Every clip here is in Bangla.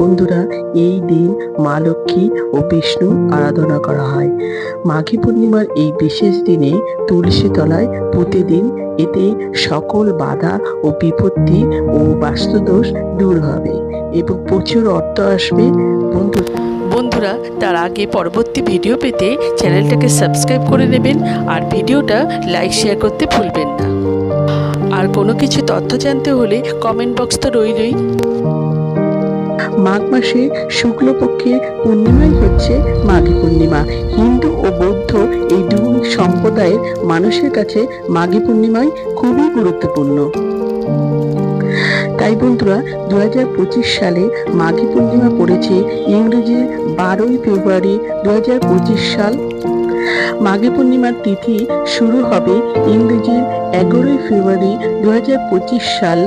বন্ধুরা, এই দিন মা লক্ষ্মী ও বিষ্ণু আরাধনা করা হয়। মাঘী পূর্ণিমার এই বিশেষ দিনে তুলসী তলায় প্রতিদিন এতে সকল বাধা ও বিপত্তি ও বাস্তুদোষ দূর হবে এবং প্রচুর অর্থ আসবে। বন্ধু বন্ধুরা, তার আগে পরবর্তী ভিডিও পেতে চ্যানেলটাকে সাবস্ক্রাইব করে নেবেন আর ভিডিওটা লাইক, শেয়ার করতে ভুলবেন না। আর কোনো কিছু তথ্য জানতে হলে কমেন্ট বক্স তো রইলই মাঘ মাসে শুক্লপক্ষের পূর্ণিমাই হচ্ছে মাঘী পূর্ণিমা। হিন্দু ও বৌদ্ধ এই দুই সম্প্রদায়ের মানুষের কাছে মাঘী পূর্ণিমাই খুবই গুরুত্বপূর্ণ। তাই বন্ধুরা দুই হাজার পঁচিশ সালে মাঘী পূর্ণিমা পড়েছে ইংরেজির বারোই ফেব্রুয়ারি দুই হাজার পঁচিশ সাল। মাঘী পূর্ণিমার তিথি শুরু হবে ইংরেজির এগারোই ফেব্রুয়ারি দু হাজার পঁচিশ সাল,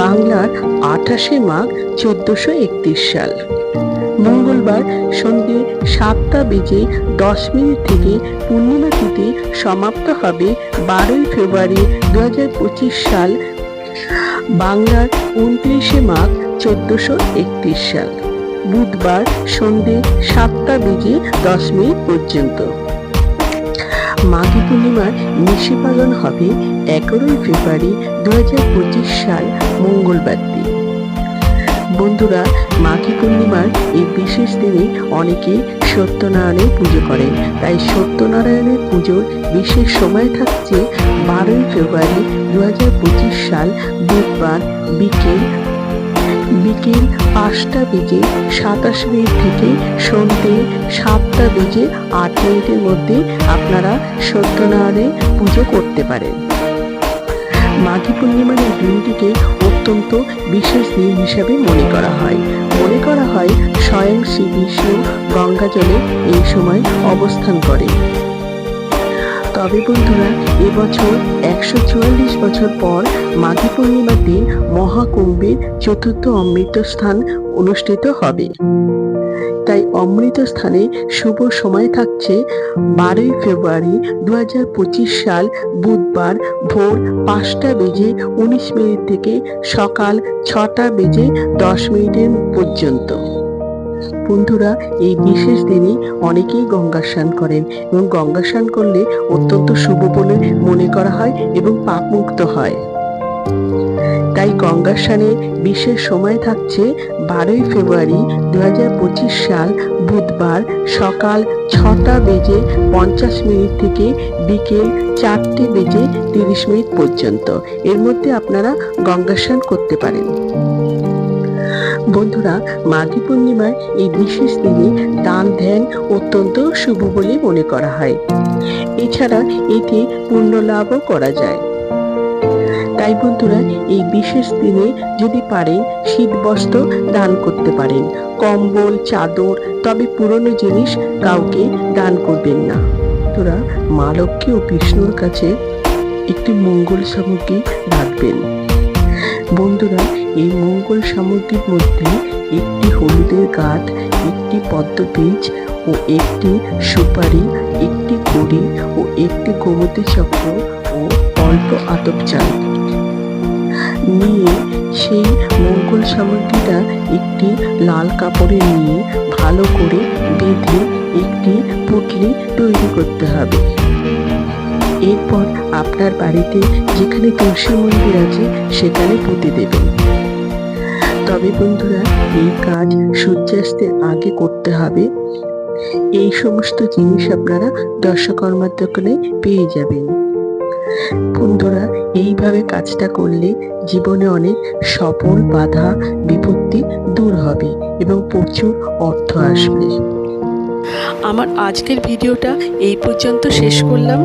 বাংলার আঠাশে মাঘ চোদ্দশো একত্রিশ সাল। মঙ্গলবার সন্ধে সাতটা বেজে দশ মিনিট থেকে পূর্ণিমা তিথি সমাপ্ত হবে বারোই ফেব্রুয়ারি দু হাজার পঁচিশ সাল, বাংলার উনত্রিশে মাঘ চোদ্দশো একত্রিশ সাল। বুধবার সন্ধে সাতটা বেজে দশ মিনিট পর্যন্ত। মাঘী পূর্ণিমার নিশি পালন হবে এগারোই ফেব্রুয়ারি দু সাল মঙ্গলবার দিন। বন্ধুরা, মাঘী পূর্ণিমার এই বিশেষ দিনে অনেকেই সত্যনারায়ণের পুজো করেন। তাই সত্যনারায়ণের পুজোর বিশেষ সময় থাকছে বারোই ফেব্রুয়ারি দু হাজার পঁচিশ সাল বুধবার বিকেল বিকেল পাঁচটা বেজে সাতাশ মিনিট থেকে সন্ধ্যে সাতটা বেজে আট মিনিটের মধ্যে আপনারা সত্যনারায়ণের পুজো করতে পারেন। মাঘী পূর্ণিমার এই দিনটিকে অত্যন্ত বিশেষ দিন হিসাবে মনে করা হয়। মনে করা হয় স্বয়ং শ্রী বিষ্ণু গঙ্গা জলে এই সময় অবস্থান করে তবে বন্ধুরা, এবছর একশো চুয়াল্লিশ বছর পর মাঘী পূর্ণিমার দিন মহাকুম্ভের চতুর্থ অমৃত স্থান অনুষ্ঠিত হবে। তাই অমৃত স্থানে শুভ সময় থাকছে বারোই ফেব্রুয়ারি দু হাজার পঁচিশ সাল বুধবার ভোর পাঁচটা বেজে উনিশ মিনিট থেকে সকাল ছটা বেজে দশ মিনিটের পর্যন্ত। বন্ধুরা, এই বিশেষ দিনে অনেকেই গঙ্গা স্নান করেন এবং গঙ্গা স্নান করলে অত্যন্ত শুভ বলে মনে করা হয় এবং পাপমুক্ত হয়। তাই গঙ্গা স্নানের বিশেষ সময় থাকছে বারোই ফেব্রুয়ারি দু হাজার পঁচিশ সাল বুধবার সকাল ছটা বেজে পঞ্চাশ মিনিট থেকে বিকেল চারটে বেজে তিরিশ মিনিট পর্যন্ত। এর মধ্যে আপনারা গঙ্গা স্নান করতে পারেন। বন্ধুরা, মাঘী পূর্ণিমার এই বিশেষ দিনে দান, ধ্যান অত্যন্ত শুভ বলে মনে করা হয়। এছাড়া এতে পুণ্য লাভও করা যায়। তাই বন্ধুরা, এই বিশেষ দিনে যদি পারেন শীত বস্ত্র দান করতে পারেন। কম্বল, চাদর, তবে পুরনো জিনিস কাউকে দান করবেন না। তোরা মা লক্ষ্মী ও বিষ্ণুর কাছে একটি মঙ্গল সামগ্রী রাখবেন বন্ধুরা, এই মঙ্গল সামগ্রীর মধ্যে একটি হলুদের গাঁট একটি পদ্ম বীজ ও একটি সুপারি, একটি কড়ি ও একটি গোমতী চক্র ও অল্প আতপ চাল নিয়ে সেই মঙ্গল সামগ্রীটা একটি লাল কাপড়ে নিয়ে ভালো করে বেঁধে একটি পুটলি তৈরি করতে হবে। এরপর আপনার বাড়িতে যেখানে তুলসী মন্দির আছে, সেখানে পুঁতে দেবেন। তবে বন্ধুরা, এই কাজ সূর্যাস্তের আগে করতে হবে। এই সমস্ত জিনিস আপনারা দর্শকর্মার দোকানে পেয়ে যাবেন। বন্ধুরা, এইভাবে কাজটা করলে জীবনে অনেক সফল বাধা, বিপত্তি দূর হবে এবং প্রচুর অর্থ আসবে। আমার আজকের ভিডিওটা এই পর্যন্ত শেষ করলাম।